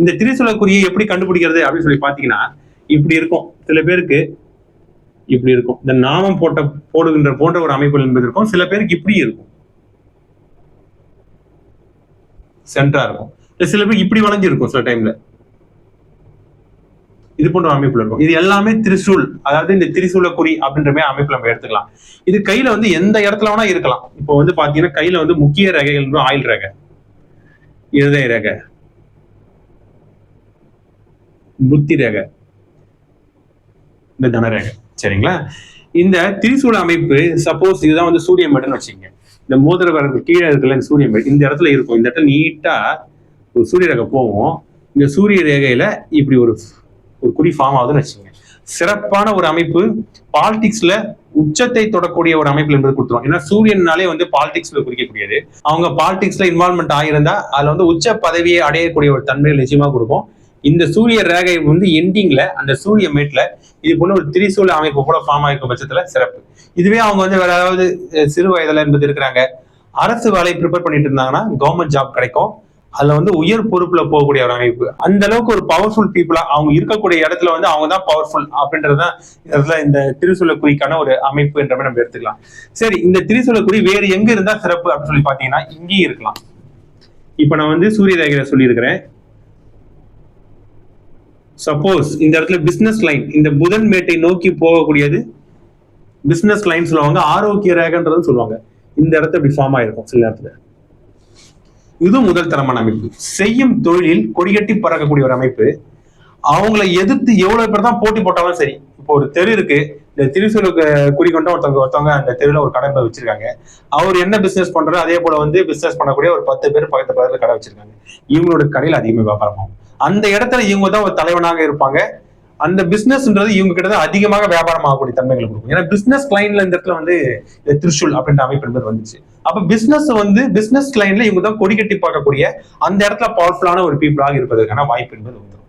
இந்த திரிசூலக்குரியை எப்படி கண்டுபிடிக்கிறது அப்படின்னு சொல்லி பாத்தீங்கன்னா இப்படி இருக்கும். சில பேருக்கு இப்படி இருக்கும். இந்த நாமம் போட்ட போடுகின்ற போன்ற ஒரு அமைப்பு என்பது இருக்கும். சில பேருக்கு இப்படி இருக்கும். சென்டரா இருக்கும். சில பேருக்கு இப்படி வளைஞ்சு இருக்கும் சில டைம்ல இது போன்ற ஒரு அமைப்புல இருக்கும். இது எல்லாமே திரிசூல். அதாவது இந்த திரிசூல குறி அப்படின்ற மாதிரி அமைப்புல நம்ம எடுத்துக்கலாம். இது கையில வந்து எந்த இடத்துல வேணா இருக்கலாம். இப்போ வந்து பாத்தீங்கன்னா கையில வந்து முக்கிய ரகைகள் வந்து ஆயில் ரகை இருதய ரகை. புத்தி ரேகை இந்த தனரேகை. சரிங்களா? இந்த திரிசூல அமைப்பு சப்போஸ் இதுதான் வந்து சூரிய மேடுன்னு வச்சுக்கோங்க. இந்த மோதிர வரது கீழே இருக்குல்ல இந்த சூரிய மேடு இந்த இடத்துல இருக்கும். இந்த இடத்துல நீட்டா ஒரு சூரிய ரேகை போவோம் இந்த சூரிய ரேகையில இப்படி ஒரு ஒரு குறி ஃபார்ம் ஆகுதுன்னு வச்சுக்கோங்க. சிறப்பான ஒரு அமைப்பு பாலிடிக்ஸ்ல உச்சத்தை தொடக்கூடிய ஒரு அமைப்புல இருந்து கொடுத்துரும். ஏன்னா சூரியனாலே வந்து பாலிடிக்ஸ்ல குறிக்கக்கூடியது. அவங்க பாலிடிக்ஸ்ல இன்வால்மெண்ட் ஆகியிருந்தா அதுல வந்து உச்ச பதவியை அடையக்கூடிய ஒரு தன்மையை நிச்சயமா கொடுக்கும். இந்த சூரிய ரேகை வந்து எண்டிங்ல அந்த சூரிய மேட்ல இது போல ஒரு திரிசூல அமைப்பு கூட ஃபார்ம் ஆகிருக்கும் பட்சத்துல சிறப்பு. இதுவே அவங்க வந்து வேற ஏதாவது சிறு வயதுல என்பது இருக்கிறாங்க. அரசு வேலையை ப்ரிப்பேர் பண்ணிட்டு இருந்தாங்கன்னா கவர்மெண்ட் ஜாப் கிடைக்கும். அதுல வந்து உயர் பொறுப்புல போகக்கூடிய ஒரு அமைப்பு. அந்த அளவுக்கு ஒரு பவர்ஃபுல் பீப்புளா அவங்க இருக்கக்கூடிய இடத்துல வந்து அவங்க தான் பவர்ஃபுல் அப்படின்றதுதான் இதுல இந்த திரிசூல குறிக்கான ஒரு அமைப்பு என்ற மாதிரி நம்ம எடுத்துக்கலாம். சரி இந்த திரிசூல குறி வேறு எங்க இருந்தா சிறப்பு அப்படின்னு சொல்லி பாத்தீங்கன்னா இங்கேயும் இருக்கலாம். இப்ப நான் வந்து சூரிய ரேகையில சொல்லியிருக்கிறேன். சப்போஸ் இந்த இடத்துல பிசினஸ் லைன் இந்த புதன் மேட்டை நோக்கி போகக்கூடியது பிசினஸ் லைன் சொல்லுவாங்க ஆரோக்கிய ரேகன்றது சொல்லுவாங்க. இந்த இடத்துல இப்படி ஃபார்ம் ஆயிருக்கும் சில இடத்துல இது முதல் தரமான அமைப்பு. செய்யும் தொழிலில் கொடிகட்டி பறக்கக்கூடிய ஒரு அமைப்பு. அவங்களை எதிர்த்து எவ்வளவு பேர் தான் போட்டி போட்டாலும் சரி இப்போ ஒரு தெரு இருக்கு. இந்த திருச்சூருக்கு குறிக்கொண்ட ஒருத்தவங்க ஒருத்தவங்க அந்த தெருவில் ஒரு கடை வச்சிருக்காங்க. அவர் என்ன பிசினஸ் பண்றாரு அதே போல வந்து பிசினஸ் பண்ணக்கூடிய ஒரு பத்து பேர் பக்கத்து பக்கத்துல கடை வச்சிருக்காங்க. இவங்களோட கடையில் அதிகமாக வியாபாரம் ஆகும். அந்த இடத்துல இவங்க தான் ஒரு தலைவனாக இருப்பாங்க. அந்த பிசினஸ்ன்றது இவங்க கிட்ட தான் அதிகமாக வியாபாரம் ஆகக்கூடிய தன்மைகளை கொடுக்கும். ஏன்னா பிசினஸ் கிளைன்ல இந்த இடத்துல வந்து திருஷூல் அப்படின்ற அமைப்பு என்பது வந்துச்சு. அப்ப பிசினஸ் வந்து பிசினஸ் கிளைன்ல இவங்க தான் கொடி கட்டி பார்க்கக்கூடிய அந்த இடத்துல பவர்ஃபுல்லான ஒரு பீப்புளாக இருப்பதற்கான வாய்ப்பு என்பது வந்துடும்